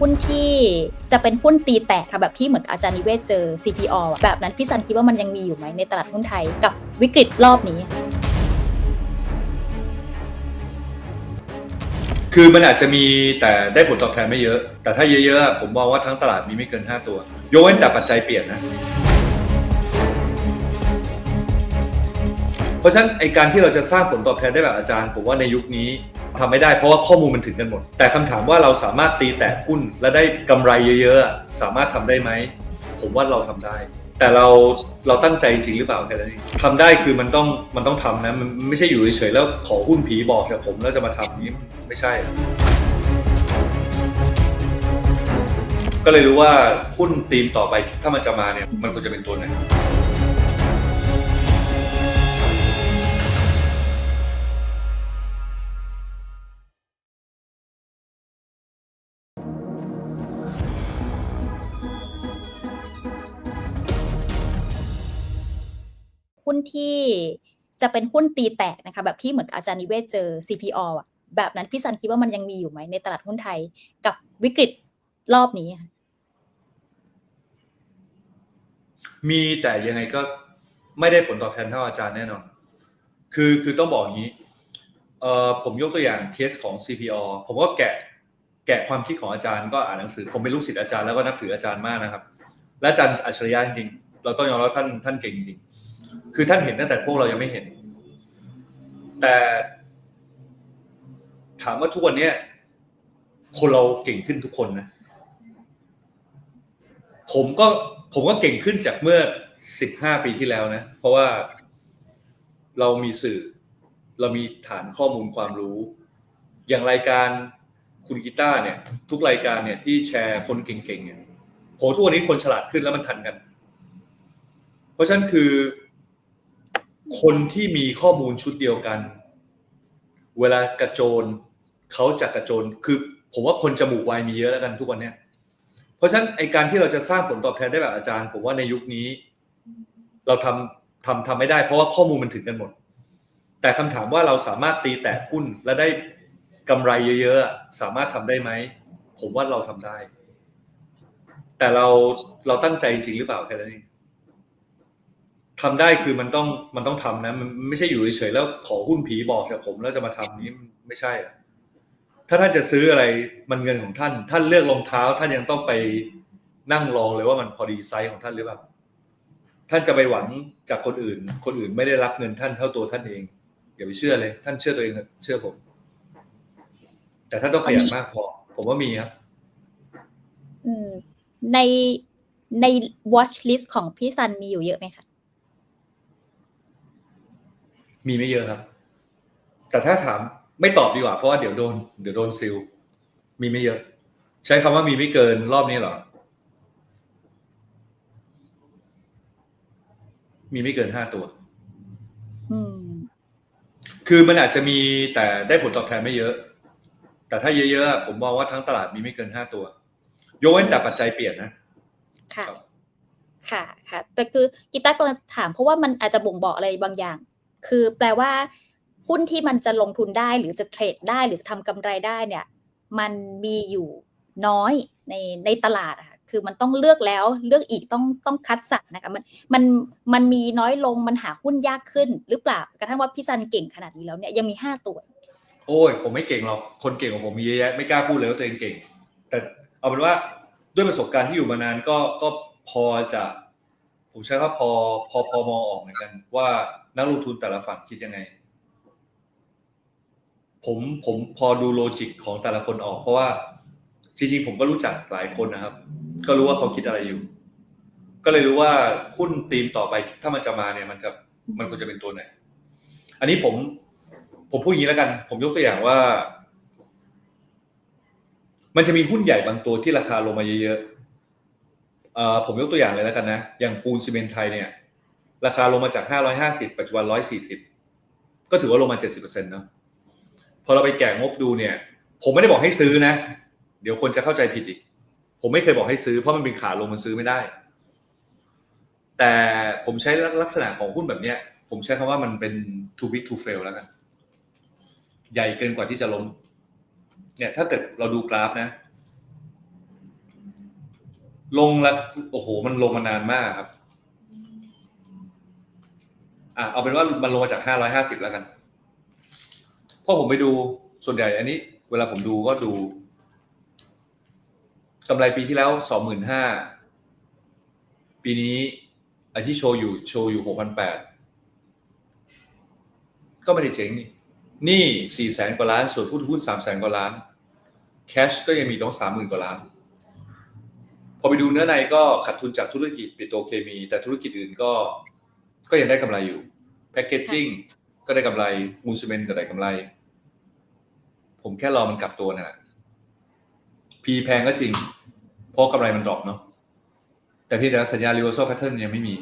หุ้นที่จะเป็นหุ้นตีแตกค่ะแบบที่เหมือนอาจารย์นิเวศเจอ CPO แบบนั้นพี่ซันคิดว่ามันยังมีอยู่ไหมในตลาดหุ้นไทยกับวิกฤตรอบนี้ คือมันอาจจะมีแต่ได้ผลตอบแทนไม่เยอะ แต่ถ้าเยอะๆผมมองว่าทั้งตลาดมีไม่เกิน 5 ตัวยกเว้นแต่ปัจจัยเปลี่ยนนะเพราะฉะนั้นไอการที่เราจะสร้างผลตอบแทนได้แบบอาจารย์ ผมว่าในยุคนี้ ทำไม่ได้เพราะว่าข้อมูลมันถึงกันหมด แต่คำถามว่าเราสามารถตีแตกหุ้นและได้กำไรเยอะๆ สามารถทำได้ไหม ผมว่าเราทำได้ แต่เราเราตั้งใจจริงหรือเปล่าแค่นั้นเองทำได้คือมันต้องมันต้องทำนะมันไม่ใช่อยู่เฉยๆแล้วขอหุ้นผีบอกจากผมแล้วจะมาทำนี้ไม่ใช่ก็เลยรู้ว่าหุ้นธีมต่อไปถ้ามันจะมาเนี่ยมันควรจะเป็นตัวไหน หุ้นที่จะเป็นหุ้นตีแตกนะคะ แบบที่เหมือนอาจารย์นิเวศเจอ CPO อะแบบนั้นพี่ซันคิดว่ามันยังมีอยู่ไหมในตลาดหุ้นไทยกับวิกฤตรอบนี้ มีแต่ยังไงก็ไม่ได้ผลตอบแทนเท่าอาจารย์แน่นอน คือคือต้องบอกอย่างนี้เอ่อผมยกตัวอย่างเคสของ CPO ผมก็แกะแกะความคิดของอาจารย์ก็อ่านหนังสือ ผมเป็นลูกศิษย์อาจารย์แล้วก็นับถืออาจารย์มากนะครับ และอาจารย์อัจฉริยะจริงๆ เราต้องยอมรับท่านท่านเก่งจริง คือท่านเห็นตั้งแต่พวกเรายังไม่เห็น แต่ถามว่าทุกวันนี้คนเราเก่งขึ้นทุกคนนะ ผมก็ผมก็เก่งขึ้นจากเมื่อสิบห้าปีที่แล้วนะ เพราะว่าเรามีสื่อ เรามีฐานข้อมูลความรู้ อย่างรายการคุณกีตาร์เนี่ย ทุกรายการเนี่ยที่แชร์คนเก่งๆเนี่ยผมทุกวันนี้คนฉลาดขึ้นแล้วมันทันกัน เพราะฉะนั้นคือ คนที่มีข้อมูลชุดเดียวกัน เวลากระโจนเขาจะกระโจนคือ ผมว่าคนจมูกไวมีเยอะแล้วกันทุกวันเนี้ยเพราะฉะนั้นไอการที่เราจะสร้างผลตอบแทนได้แบบอาจารย์ ผมว่าในยุคนี้ เราทำทำทำไม่ได้ เพราะว่าข้อมูลมันถึงกันหมด แต่คำถามว่าเราสามารถตีแตกหุ้นและได้กำไรเยอะๆสามารถทำได้ไหมผมว่าเราทำได้ แต่เราเราตั้งใจจริงหรือเปล่าแค่นั้นเอง ทำได้คือมันต้องมันต้องทำนะ มันไม่ใช่อยู่เฉยๆแล้วขอหุ้นผีบอกจากผมแล้วจะมาทำนี้ไม่ใช่อะถ้าท่านจะซื้ออะไรมันเงินของท่าน ท่านเลือกรองเท้า ท่านยังต้องไปนั่งลองเลยว่ามันพอดีไซส์ของท่านหรือเปล่าท่านจะไปหวังจากคนอื่น คนอื่นไม่ได้รับเงินท่านเท่าตัวท่านเองอย่าไปเชื่อเลย ท่านเชื่อตัวเองเถอะเชื่อผม แต่ท่านต้องขยันมากพอ ผมว่ามีครับอืมในใน watch list ของพี่ซันมีอยู่เยอะไหมคะ มีไม่เยอะครับ แต่ถ้าถามไม่ตอบดีกว่า เพราะว่าเดี๋ยวโดนเดี๋ยวโดนซิล มีไม่เยอะ ใช้คำว่ามีไม่เกินรอบนี้เหรอ มีไม่เกินห้าตัวอืมคือมันอาจจะมีแต่ได้ผลตอบแทนไม่เยอะ แต่ถ้าเยอะๆอะผมมองว่าทั้งตลาดมีไม่เกินห้าตัว ยกเว้นแต่ปัจจัยเปลี่ยนนะ ค่ะครับค่ะ ค่ะ แต่คือกีตาร์กำลังถามเพราะว่ามันอาจจะบ่งบอกอะไรบางอย่าง คือแปลว่าหุ้นที่มันจะลงทุนได้หรือจะเทรดได้หรือจะทำกำไรได้เนี่ย มันมีอยู่น้อยในในตลาดอะค่ะคือมันต้องเลือกแล้วเลือกอีกต้องต้องคัดสรรนะคะมันมันมันมีน้อยลงมันหาหุ้นยากขึ้นหรือเปล่ากระทั่งว่าพี่ซันเก่งขนาดนี้แล้วเนี่ยยังมีห้าตัว โอ้ย ผมไม่เก่งหรอกคนเก่งของผมมีเยอะแยะไม่กล้าพูดเลยว่าตัวเองเก่ง แต่เอาเป็นว่าด้วยประสบการณ์ที่อยู่มานานก็ก็พอจะ ผมใช้ว่าพอพอพอมองออกเหมือนกัน ว่านักลงทุนแต่ละฝั่งคิดยังไง ผมผมพอดูโลจิกของแต่ละคนออก เพราะว่าจริงๆผมก็รู้จักหลายคนนะครับ ก็รู้ว่าเขาคิดอะไรอยู่ ก็เลยรู้ว่าหุ้นธีมต่อไปถ้ามันจะมาเนี่ย มันจะมันควรจะเป็นตัวไหน อันนี้ผมผมพูดอย่างนี้แล้วกัน ผมยกตัวอย่างว่า มันจะมีหุ้นใหญ่บางตัวที่ราคาลงมาเยอะๆ ผมยกตัวอย่างเลยแล้วกันนะ อย่างปูนซีเมนต์ไทยเนี่ย ราคาลงมาจาก 550 ปัจจุบัน 140 ก็ถือว่าลงมา 70%เนาะพอเราไปแกะงบดูเนี่ย ผมไม่ได้บอกให้ซื้อนะ เดี๋ยวคนจะเข้าใจผิดอีก ผมไม่เคยบอกให้ซื้อเพราะมันเป็นขาลงมันซื้อไม่ได้ แต่ผมใช้ลักษณะของหุ้นแบบเนี้ย ผมใช้คำว่ามันเป็น too big to fail แล้วกัน ใหญ่เกินกว่าที่จะล้ม เนี่ย ถ้าเกิดเราดูกราฟนะ ลงละโอ้โห มันลงมานานมากครับ อะเอาเป็นว่ามันลงมาจากห้าร้อยห้าสิบแล้วกันพราะผมไปดูส่วนใหญ่อันนี้ เวลาผมดูก็ดูกำไรปีที่แล้วสองหมื่นห้าปีนี้ไอที่โชว์อยู่โชว์อยู่หกพันแปดก็ไม่ได้เจ๋งนี่นี่สี่แสนกว่าล้าน ส่วนผู้ถือหุ้นสามแสนกว่าล้าน แคชก็ยังมีต้องสามหมื่นกว่าล้าน พอไปดูเนื้อในก็ขาดทุนจากธุรกิจปิโตรเคมี แต่ธุรกิจอื่นก็ ก็ยังได้กำไรอยู่แพคเกจจิ้งก็ได้กำไรมูลซีเมนต์ก็ได้กำไร ผมแค่รอมันกลับตัวนะพีแพงก็จริง เพราะกำไรมันดรอปเนาะแต่พี่แต่สัญญา reversal pattern ยังไม่มี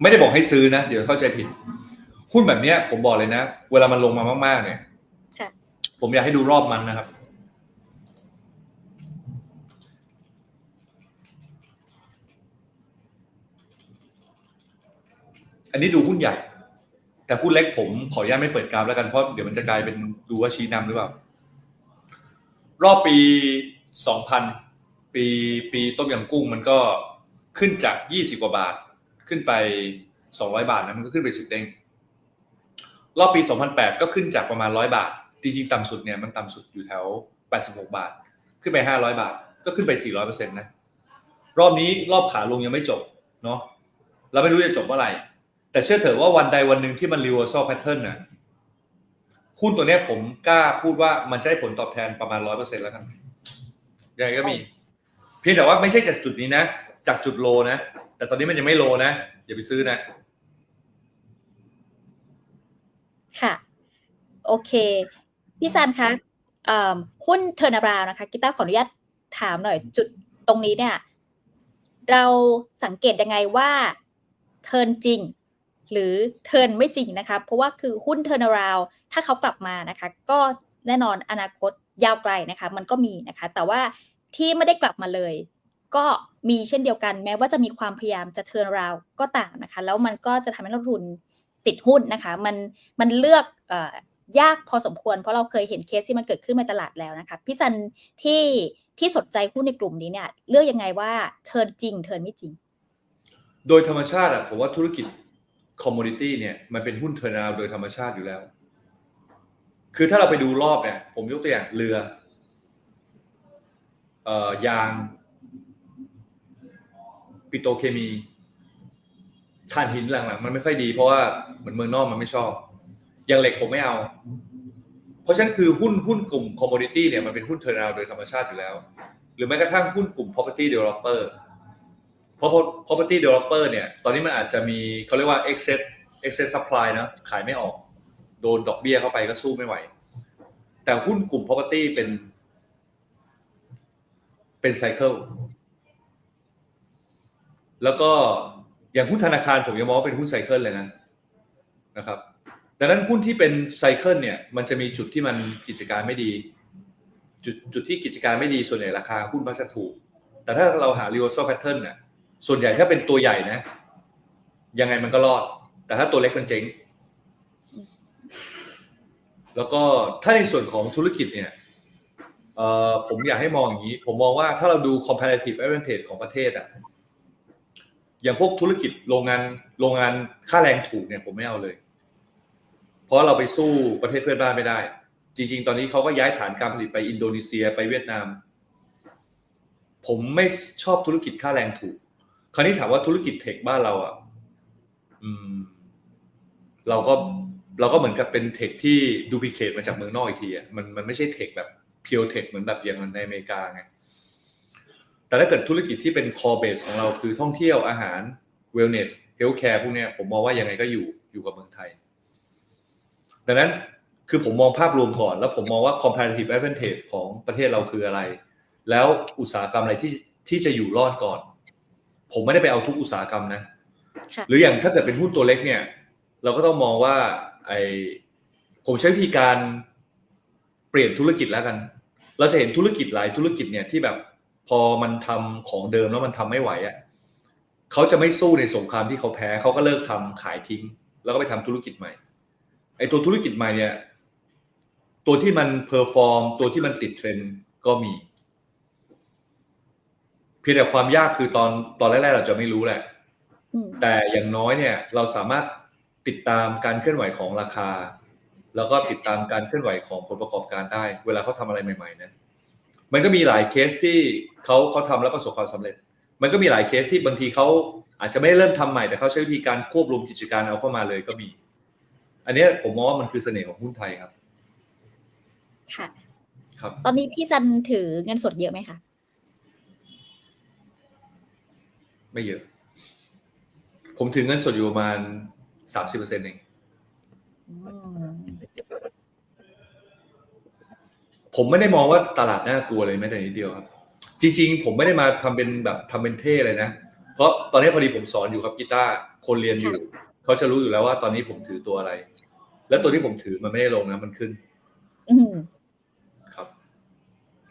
ไม่ได้บอกให้ซื้อนะ เดี๋ยวเข้าใจผิด หุ้นแบบเนี้ย ผมบอกเลยนะ เวลามันลงมามาก ๆ เนี่ยค่ะผมอยากให้ดูรอบมันนะครับ อันนี้ดูหุ้นใหญ่ แต่หุ้นเล็กผมขออนุญาตไม่เปิดกราฟแล้วกันเพราะเดี๋ยวมันจะกลายเป็นดูว่าชี้นำหรือเปล่า รอบปี2000ปีปีต้มยำกุ้งมันก็ขึ้นจาก20กว่าบาท ขึ้นไป200บาทนะมันก็ขึ้นไป10เด้งรอบปี 2008 ก็ขึ้นจากประมาณ 100 บาท จริงๆ ต่ำสุดเนี่ยมันต่ำสุดอยู่แถว 86 บาท ขึ้นไป 500 บาท ก็ขึ้นไป 400%นะ รอบนี้รอบขาลงยังไม่จบเนาะเราไม่รู้จะจบเมื่อไหร่ แต่เชื่อเถอะว่าวันใดวันหนึ่งที่มัน reversal pattern น่ะหุ้นตัวเนี้ยผมกล้าพูดว่ามันจะให้ผลตอบแทนประมาณ100%แล้วกันยังไงก็มี เพียงแต่ว่าไม่ใช่จากจุดนี้นะ จากจุดโลนะ แต่ตอนนี้มันยังไม่โลนะ อย่าไปซื้อนะ ค่ะ โอเค พี่ซันคะเอ่อหุ้นเทอร์นาบราวนะคะกีตาร์ขออนุญาตถามหน่อย จุดตรงนี้เนี่ย เราสังเกตยังไงว่าเทิร์นจริง หรือเทิร์นไม่จริงนะคะ เพราะว่าคือหุ้นเทอร์นราวถ้าเขากลับมานะคะ ก็แน่นอนอนาคตยาวไกลนะคะ มันก็มีนะคะ แต่ว่าที่ไม่ได้กลับมาเลย ก็มีเช่นเดียวกัน แม้ว่าจะมีความพยายามจะเทิร์นราวก็ตามนะคะ แล้วมันก็จะทำให้นักลงทุนติดหุ้นนะคะ มันมันเลือกอยากพอสมควรเพราะเราเคยเห็นเคสที่มันเกิดขึ้นในตลาดแล้วนะคะพี่ซันที่ที่สนใจหุ้นในกลุ่มนี้เนี่ยเลือกยังไงว่าเทิร์นจริงเทิร์นไม่จริง โดยธรรมชาติอะผมว่าธุรกิจ คอมมูนิตี้เนี่ยมันเป็นหุ้นเทอร์นาวโดยธรรมชาติอยู่แล้ว คือถ้าเราไปดูรอบเนี่ย ผมยกตัวอย่างเรือเอ่อยางปิโตเคมีถ่านหินหลังๆมันไม่ค่อยดีเพราะว่าเหมือนเมืองนอกมันไม่ชอบอย่างเหล็กผมไม่เอา เพราะฉะนั้นคือหุ้นหุ้นกลุ่มคอมมูนิตี้เนี่ยมันเป็นหุ้นเทอร์นาวโดยธรรมชาติอยู่แล้ว หรือแม้กระทั่งหุ้นกลุ่ม property developer เพราะ property developer เนี่ย ตอนนี้มันอาจจะมีเขาเรียกว่า excess excess supply นะขายไม่ออก โดนดอกเบี้ยเข้าไปก็สู้ไม่ไหว แต่หุ้นกลุ่ม property เป็น เป็นไซเคิลแล้วก็อย่างหุ้นธนาคารผมยังมองว่าเป็นหุ้นไซเคิลเลยนะนะครับดังนั้นหุ้นที่เป็นไซเคิลเนี่ยมันจะมีจุดที่มันกิจการไม่ดี จุดจุดที่กิจการไม่ดีส่วนใหญ่ราคาหุ้นมักจะถูก แต่ถ้าเราหา reversal pattern เนี่ย ส่วนใหญ่ถ้าเป็นตัวใหญ่นะ ยังไงมันก็รอด แต่ถ้าตัวเล็กมันเจ๊ง แล้วก็ถ้าในส่วนของธุรกิจเนี่ยผมอยากให้มองอย่างนี้ ผมมองว่าถ้าเราดู comparative advantage ของประเทศอะอย่างพวกธุรกิจโรงงานโรงงานค่าแรงถูกเนี่ยผมไม่เอาเลย เพราะเราไปสู้ประเทศเพื่อนบ้านไม่ได้ จริง ๆ ตอนนี้เขาก็ย้ายฐานการผลิตไปอินโดนีเซียไปเวียดนาม ผมไม่ชอบธุรกิจค่าแรงถูก คราวนี้ถามว่าธุรกิจเทคบ้านเราอะอืมเราก็เราก็เหมือนกับเป็นเทคที่ดูพิเคทมาจากเมืองนอกอีกทีอะมันมันไม่ใช่เทคแบบเพียวเทคเหมือนแบบอย่างในอเมริกาไงแต่ถ้าเกิดธุรกิจที่เป็น core base ของเราคือท่องเที่ยวอาหาร wellness healthcare พวกเนี้ยผมมองว่ายังไงก็อยู่อยู่กับเมืองไทย ดังนั้นคือผมมองภาพรวมก่อน แล้วผมมองว่า comparative advantage ของประเทศเราคืออะไร แล้วอุตสาหกรรมอะไรที่ที่จะอยู่รอดก่อน ผมไม่ได้ไปเอาทุกอุตสาหกรรมนะค่ะหรืออย่างถ้าเกิดเป็นหุ้นตัวเล็กเนี่ย เราก็ต้องมองว่า ไอผมใช้วิธีการเปลี่ยนธุรกิจแล้วกัน เราจะเห็นธุรกิจหลายธุรกิจเนี่ยที่แบบพอมันทำของเดิมแล้วมันทำไม่ไหวอะ่ะเขาจะไม่สู้ในสงครามที่เขาแพ้เขาก็เลิกทำขายทิ้ง แล้วก็ไปทำธุรกิจใหม่ ไอตัวธุรกิจใหม่เนี่ย ตัวที่มันเพอร์ฟอร์ม ตัวที่มันติดเทรนด์ก็มี เพียงแต่ความยากคือตอนตอนแรกๆเราจะไม่รู้แหละอืมแต่อย่างน้อยเนี่ยเราสามารถติดตามการเคลื่อนไหวของราคา แล้วก็ติดตามการเคลื่อนไหวของผลประกอบการได้ เวลาเขาทำอะไรใหม่ๆนะมันก็มีหลายเคสที่เขาเขาทำแล้วประสบความสำเร็จ มันก็มีหลายเคสที่บางทีเขาอาจจะไม่ได้เริ่มทำใหม่แต่เขาใช้วิธีการควบรวมกิจการเอาเข้ามาเลยก็มี อันเนี้ยผมมองว่ามันคือเสน่ห์ของหุ้นไทยครับ ค่ะ ครับ ตอนนี้พี่ซันถือเงินสดเยอะไหมคะ ไม่เยอะ ผมถือเงินสดอยู่ประมาณสามสิบเปอร์เซ็นต์เองผมไม่ได้มองว่าตลาดน่ากลัวเลยแม้แต่นิดเดียวครับ จริง ๆ ผมไม่ได้มาทำเป็นแบบทำเป็นเท่เลยนะ เพราะตอนนี้พอดีผมสอนอยู่ครับกีตาร์คนเรียนอยู่ เขาจะรู้อยู่แล้วว่าตอนนี้ผมถือตัวอะไร แล้วตัวที่ผมถือมันไม่ได้ลงนะมันขึ้นอืครับ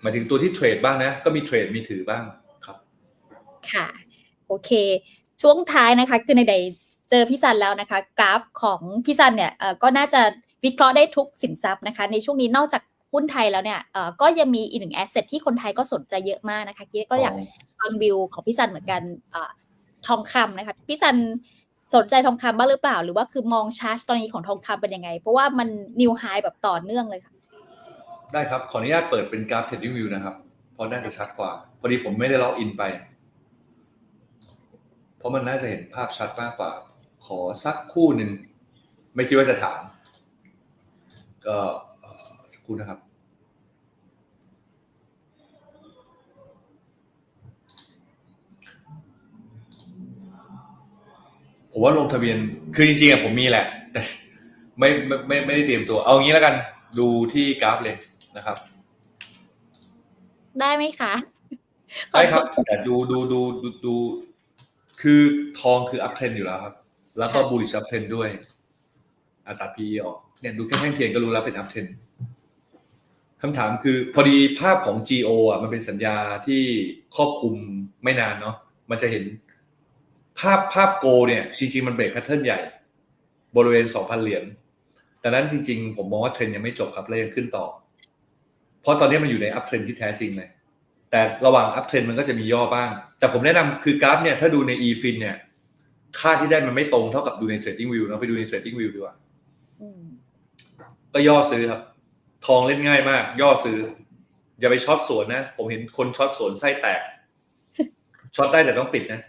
หมายถึงตัวที่เทรดบ้างนะ ก็มีเทรดมีถือบ้างครับ ค่ะ โอเค ช่วงท้ายนะคะ คือในใดเจอพี่ซันแล้วนะคะ กราฟของพี่ซันเนี่ยก็น่าจะวิเคราะห์ได้ทุกสินทรัพย์นะคะ ในช่วงนี้นอกจากหุ้นไทยแล้วเนี่ยก็ยังมีอีกหนึ่งแอสเซทที่คนไทยก็สนใจเยอะมากนะคะกี้ก็อยากฟังวิวของพี่ซันเหมือนกันอทองคำนะคะพี่ซันสนใจทองคำบ้างหรือเปล่า หรือว่าคือมองชาร์จตอนนี้ของทองคำเป็นยังไง เพราะว่ามันนิวไฮแบบต่อเนื่องเลยค่ะ ได้ครับ ขออนุญาตเปิดเป็นกราฟ Trading View นะครับ เพราะน่าจะชัดกว่า พอดีผมไม่ได้ล็อกอินไป เพราะมันน่าจะเห็นภาพชัดมากกว่า ขอสักครู่หนึ่ง ไม่คิดว่าจะถาม ก็เอ่อสักครู่นะครับผมว่าลงทะเบียน คือจริงๆอะผมมีแหละ แต่ไม่ไม่ไม่ไม่ได้เตรียมตัว เอางี้แล้วกัน ดูที่กราฟเลยนะครับ ได้ไหมคะ ได้ครับ แต่ดูดูดูดูดู คือทองคืออัพเทรนอยู่แล้วครับ แล้วก็บูลิชอัพเทรนด้วย อัตรา PE ออกเนี่ยดูแค่แท่งเทียนก็รู้แล้วเป็นอัพเทรนคำถามคือพอดีภาพของ GO อะมันเป็นสัญญาที่ครอบคลุมไม่นานเนาะมันจะเห็นภาพภาพโกเนี่ย จริง ๆ มันเบรกแพทเทิร์นใหญ่ บริเวณ 2,000 เหรียญแต่นั้นจริง ๆ ผมมองว่าเทรนยังไม่จบครับและยังขึ้นต่อ เพราะตอนนี้มันอยู่ในอัพเทรนที่แท้จริงเลย แต่ระหว่างอัพเทรนมันก็จะมีย่อบ้าง แต่ผมแนะนำคือกราฟเนี่ยถ้าดูใน eFin เนี่ย ค่าที่ได้มันไม่ตรงเท่ากับดูใน Trading View นะไปดูใน Trading View ดีกว่าก็ย่อซื้อครับ ทองเล่นง่ายมาก ย่อซื้อ อย่าไปช็อตสวนนะ ผมเห็นคนช็อตสวนไส้แตกช็อตได้แต่ต้องปิดนะ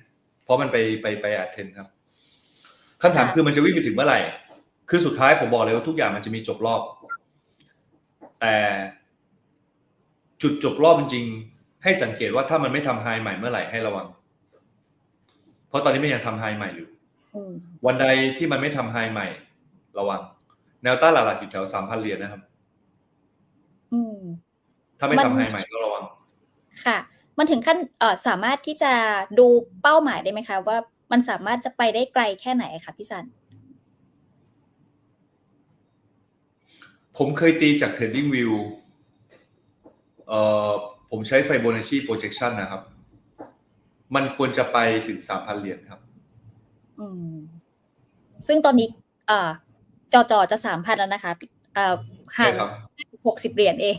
เพราะมันไปไปไปอัดเทนครับคำถามคือมันจะวิ่งไปถึงเมื่อไหร่ คือสุดท้ายผมบอกเลยว่าทุกอย่างมันจะมีจบรอบ แต่จุดจบรอบจริง ให้สังเกตว่าถ้ามันไม่ทำไฮใหม่เมื่อไหร่ให้ระวัง เพราะตอนนี้มันยังทำไฮใหม่อยู่อืมวันใดที่มันไม่ทำไฮใหม่ ระวัง แนวต้านหลักๆอยู่แถวสามพันเหรียญนะครับอืมถ้าไม่มันทำไฮใหม่ก็ระวัง ค่ะ มันถึงขั้นเอ่อสามารถที่จะดูเป้าหมายได้ไหมคะ ว่ามันสามารถจะไปได้ไกลแค่ไหนคะพี่ซันผมเคยตีจาก Trading View เอ่อ ผมใช้ Fibonacci projection นะครับ มันควรจะไปถึงสามพันเหรียญครับอืมซึ่งตอนนี้เอ่อจอจอจะสามพันแล้วนะคะเอ่อห่าใช่งครับหกสิบเหรียญเอง